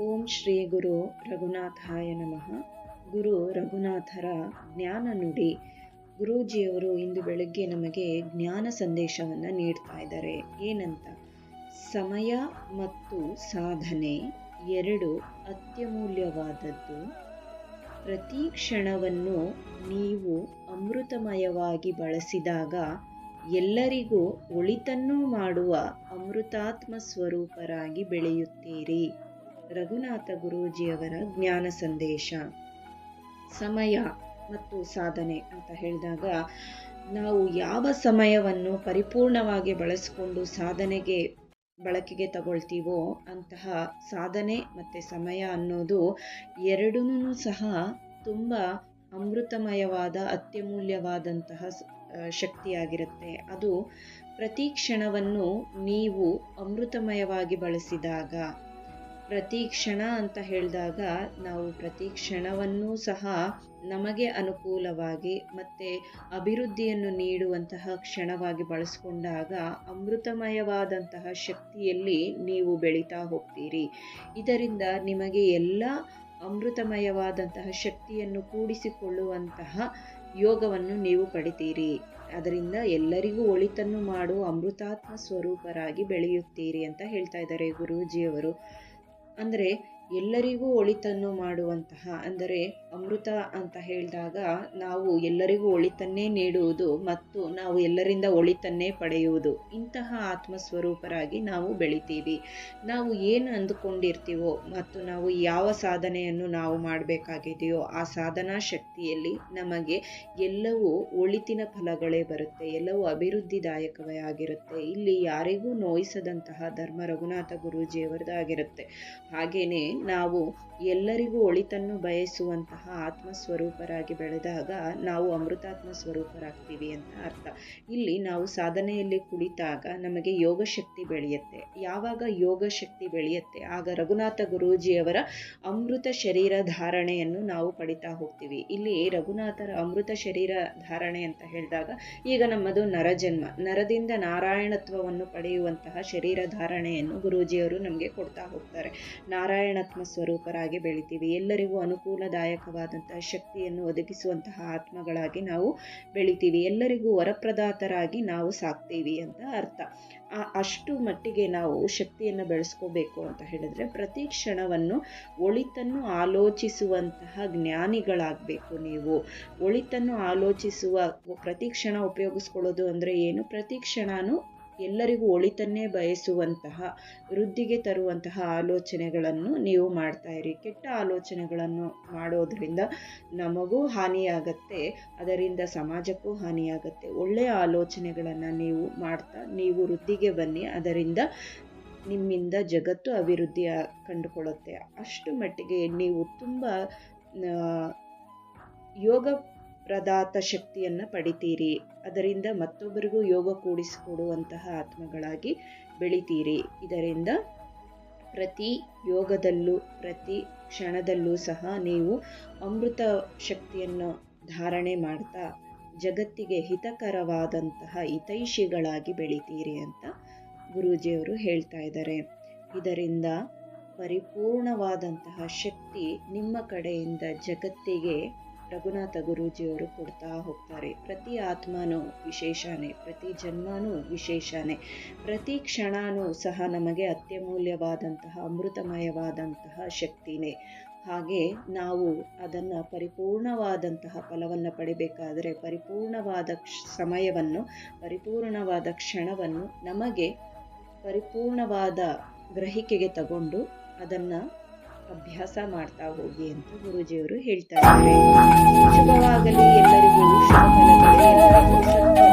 ಓಂ ಶ್ರೀ ಗುರು ರಘುನಾಥಾಯ ನಮಃ. ಗುರು ರಘುನಾಥರ ಜ್ಞಾನ ನುಡಿ. ಗುರೂಜಿಯವರು ಇಂದು ಬೆಳಗ್ಗೆ ನಮಗೆ ಜ್ಞಾನ ಸಂದೇಶವನ್ನು ನೀಡ್ತಾ ಇದ್ದಾರೆ. ಏನಂತ? ಸಮಯ ಮತ್ತು ಸಾಧನೆ ಎರಡು ಅತ್ಯಮೂಲ್ಯವಾದದ್ದು. ಪ್ರತಿ ಕ್ಷಣವನ್ನು ನೀವು ಅಮೃತಮಯವಾಗಿ ಬಳಸಿದಾಗ ಎಲ್ಲರಿಗೂ ಒಳಿತನ್ನು ಮಾಡುವ ಅಮೃತಾತ್ಮ ಸ್ವರೂಪರಾಗಿ ಬೆಳೆಯುತ್ತೀರಿ. ರಘುನಾಥ ಗುರೂಜಿಯವರ ಜ್ಞಾನ ಸಂದೇಶ. ಸಮಯ ಮತ್ತು ಸಾಧನೆ ಅಂತ ಹೇಳಿದಾಗ, ನಾವು ಯಾವ ಸಮಯವನ್ನು ಪರಿಪೂರ್ಣವಾಗಿ ಬಳಸಿಕೊಂಡು ಸಾಧನೆಗೆ, ಬಳಕೆಗೆ ತಗೊಳ್ತೀವೋ ಅಂತಹ ಸಾಧನೆ ಮತ್ತು ಸಮಯ ಅನ್ನೋದು ಎರಡೂ ಸಹ ತುಂಬ ಅಮೃತಮಯವಾದ, ಅತ್ಯಮೂಲ್ಯವಾದಂತಹ ಶಕ್ತಿಯಾಗಿರುತ್ತೆ. ಅದು ಪ್ರತಿ ಕ್ಷಣವನ್ನು ನೀವು ಅಮೃತಮಯವಾಗಿ ಬಳಸಿದಾಗ. ಪ್ರತಿ ಕ್ಷಣ ಅಂತ ಹೇಳಿದಾಗ ನಾವು ಪ್ರತಿ ಕ್ಷಣವನ್ನೂ ಸಹ ನಮಗೆ ಅನುಕೂಲವಾಗಿ ಮತ್ತು ಅಭಿವೃದ್ಧಿಯನ್ನು ನೀಡುವಂತಹ ಕ್ಷಣವಾಗಿ ಬಳಸಿಕೊಂಡಾಗ ಅಮೃತಮಯವಾದಂತಹ ಶಕ್ತಿಯಲ್ಲಿ ನೀವು ಬೆಳೀತಾ ಹೋಗ್ತೀರಿ. ಇದರಿಂದ ನಿಮಗೆ ಎಲ್ಲ ಅಮೃತಮಯವಾದಂತಹ ಶಕ್ತಿಯನ್ನು ಕೂಡಿಸಿಕೊಳ್ಳುವಂತಹ ಯೋಗವನ್ನು ನೀವು ಪಡಿತೀರಿ. ಅದರಿಂದ ಎಲ್ಲರಿಗೂ ಒಳಿತನ್ನು ಮಾಡು, ಅಮೃತಾತ್ಮ ಸ್ವರೂಪರಾಗಿ ಬೆಳೆಯುತ್ತೀರಿ ಅಂತ ಹೇಳ್ತಾ ಇದ್ದಾರೆ ಗುರೂಜಿಯವರು. ಅಂದರೆ ಎಲ್ಲರಿಗೂ ಒಳಿತನ್ನು ಮಾಡುವಂತಹ ಅಂದರೆ ಅಮೃತ ಅಂತ ಹೇಳಿದಾಗ ನಾವು ಎಲ್ಲರಿಗೂ ಒಳಿತನ್ನೇ ನೀಡುವುದು ಮತ್ತು ನಾವು ಎಲ್ಲರಿಂದ ಒಳಿತನ್ನೇ ಪಡೆಯುವುದು. ಇಂತಹ ಆತ್ಮಸ್ವರೂಪರಾಗಿ ನಾವು ಬೆಳಿತೀವಿ. ನಾವು ಏನು ಅಂದುಕೊಂಡಿರ್ತೀವೋ ಮತ್ತು ನಾವು ಯಾವ ಸಾಧನೆಯನ್ನು ನಾವು ಮಾಡಬೇಕಾಗಿದೆಯೋ ಆ ಸಾಧನಾ ಶಕ್ತಿಯಲ್ಲಿ ನಮಗೆ ಎಲ್ಲವೂ ಒಳಿತಿನ ಫಲಗಳೇ ಬರುತ್ತೆ, ಎಲ್ಲವೂ ಅಭಿವೃದ್ಧಿದಾಯಕವೇ ಆಗಿರುತ್ತೆ. ಇಲ್ಲಿ ಯಾರಿಗೂ ನೋಯಿಸದಂತಹ ಧರ್ಮ ರಘುನಾಥ ಗುರೂಜಿಯವರದಾಗಿರುತ್ತೆ. ಹಾಗೆಯೇ ನಾವು ಎಲ್ಲರಿಗೂ ಒಳಿತನ್ನು ಬಯಸುವಂತಹ ಆತ್ಮ ಸ್ವರೂಪರಾಗಿ ಬೆಳೆದಾಗ ನಾವು ಅಮೃತಾತ್ಮ ಸ್ವರೂಪರಾಗ್ತೀವಿ ಅಂತ ಅರ್ಥ. ಇಲ್ಲಿ ನಾವು ಸಾಧನೆಯಲ್ಲಿ ಕುಳಿತಾಗ ನಮಗೆ ಯೋಗ ಶಕ್ತಿ ಬೆಳೆಯುತ್ತೆ. ಯಾವಾಗ ಯೋಗ ಶಕ್ತಿ ಬೆಳೆಯುತ್ತೆ? ಆಗ ರಘುನಾಥ ಗುರೂಜಿಯವರ ಅಮೃತ ಶರೀರ ಧಾರಣೆಯನ್ನು ನಾವು ಪಡಿತಾ ಹೋಗ್ತೀವಿ. ಇಲ್ಲಿ ರಘುನಾಥರ ಅಮೃತ ಶರೀರ ಧಾರಣೆ ಅಂತ ಹೇಳಿದಾಗ ಈಗ ನಮ್ಮದು ನರಜನ್ಮ. ನರದಿಂದ ನಾರಾಯಣತ್ವವನ್ನು ಪಡೆಯುವಂತಹ ಶರೀರ ಧಾರಣೆಯನ್ನು ಗುರೂಜಿಯವರು ನಮಗೆ ಕೊಡ್ತಾ ಹೋಗ್ತಾರೆ. ನಾರಾಯಣತ್ವ ಸ್ವರೂಪರಾಗಿ ಬೆಳಿತೀವಿ. ಎಲ್ಲರಿಗೂ ಅನುಕೂಲದಾಯಕವಾದಂತಹ ಶಕ್ತಿಯನ್ನು ಒದಗಿಸುವಂತಹ ಆತ್ಮಗಳಾಗಿ ನಾವು ಬೆಳಿತೀವಿ. ಎಲ್ಲರಿಗೂ ವರಪ್ರದಾತರಾಗಿ ನಾವು ಸಾಕ್ತೀವಿ ಅಂತ ಅರ್ಥ. ಅಷ್ಟು ಮಟ್ಟಿಗೆ ನಾವು ಶಕ್ತಿಯನ್ನು ಬೆಳೆಸ್ಕೋಬೇಕು ಅಂತ ಹೇಳಿದ್ರೆ ಪ್ರತಿ ಕ್ಷಣವನ್ನು ಒಳಿತನ್ನು ಆಲೋಚಿಸುವಂತಹ ಜ್ಞಾನಿಗಳಾಗಬೇಕು ನೀವು. ಒಳಿತನ್ನು ಆಲೋಚಿಸುವ ಪ್ರತಿ ಕ್ಷಣ ಉಪಯೋಗಿಸ್ಕೊಳ್ಳೋದು ಅಂದರೆ ಏನು? ಪ್ರತಿ ಕ್ಷಣನೂ ಎಲ್ಲರಿಗೂ ಒಳಿತನ್ನೇ ಬಯಸುವಂತಹ, ವೃದ್ಧಿಗೆ ತರುವಂತಹ ಆಲೋಚನೆಗಳನ್ನು ನೀವು ಮಾಡ್ತಾ ಇರಿ. ಕೆಟ್ಟ ಆಲೋಚನೆಗಳನ್ನು ಮಾಡೋದರಿಂದ ನಮಗೂ ಹಾನಿಯಾಗತ್ತೆ, ಅದರಿಂದ ಸಮಾಜಕ್ಕೂ ಹಾನಿಯಾಗತ್ತೆ. ಒಳ್ಳೆಯ ಆಲೋಚನೆಗಳನ್ನು ನೀವು ಮಾಡ್ತಾ, ನೀವು ವೃದ್ಧಿಗೆ ಬನ್ನಿ, ಅದರಿಂದ ನಿಮ್ಮಿಂದ ಜಗತ್ತು ಅಭಿವೃದ್ಧಿ ಕಂಡುಕೊಳ್ಳುತ್ತೆ. ಅಷ್ಟು ಮಟ್ಟಿಗೆ ನೀವು ತುಂಬ ಯೋಗ ಪ್ರದಾತ ಶಕ್ತಿಯನ್ನು ಪಡಿತೀರಿ. ಅದರಿಂದ ಮತ್ತೊಬ್ಬರಿಗೂ ಯೋಗ ಕೂಡಿಸಿಕೊಡುವಂತಹ ಆತ್ಮಗಳಾಗಿ ಬೆಳಿತೀರಿ. ಇದರಿಂದ ಪ್ರತಿ ಯೋಗದಲ್ಲೂ, ಪ್ರತಿ ಕ್ಷಣದಲ್ಲೂ ಸಹ ನೀವು ಅಮೃತ ಶಕ್ತಿಯನ್ನು ಧಾರಣೆ ಮಾಡ್ತಾ, ಜಗತ್ತಿಗೆ ಹಿತಕರವಾದಂತಹ ಹಿತೈಷಿಗಳಾಗಿ ಬೆಳಿತೀರಿ ಅಂತ ಗುರೂಜಿಯವರು ಹೇಳ್ತಾ ಇದ್ದಾರೆ. ಇದರಿಂದ ಪರಿಪೂರ್ಣವಾದಂತಹ ಶಕ್ತಿ ನಿಮ್ಮ ಕಡೆಯಿಂದ ಜಗತ್ತಿಗೆ ರಘುನಾಥ ಗುರೂಜಿಯವರು ಕೊಡ್ತಾ ಹೋಗ್ತಾರೆ. ಪ್ರತಿ ಆತ್ಮನೂ ವಿಶೇಷನೇ, ಪ್ರತಿ ಜನ್ಮನೂ ವಿಶೇಷನೇ. ಪ್ರತಿ ಕ್ಷಣನೂ ಸಹ ನಮಗೆ ಅತ್ಯಮೂಲ್ಯವಾದಂತಹ, ಅಮೃತಮಯವಾದಂತಹ ಶಕ್ತಿನೇ. ಹಾಗೆ ನಾವು ಅದನ್ನು ಪರಿಪೂರ್ಣವಾದಂತಹ ಫಲವನ್ನು ಪಡಿಬೇಕಾದರೆ ಪರಿಪೂರ್ಣವಾದ ಸಮಯವನ್ನು, ಪರಿಪೂರ್ಣವಾದ ಕ್ಷಣವನ್ನು ನಮಗೆ ಪರಿಪೂರ್ಣವಾದ ಗ್ರಹಿಕೆಗೆ ತಗೊಂಡು ಅದನ್ನು ಅಭ್ಯಾಸ ಮಾಡ್ತಾ ಹೋಗಿ ಅಂತ ಗುರುಜಿಯವರು ಹೇಳ್ತಾ ಇದ್ದಾರೆ ಶುಭವಾಗಲಿ ಎಲ್ಲರಿಗೂ ಶುಭ.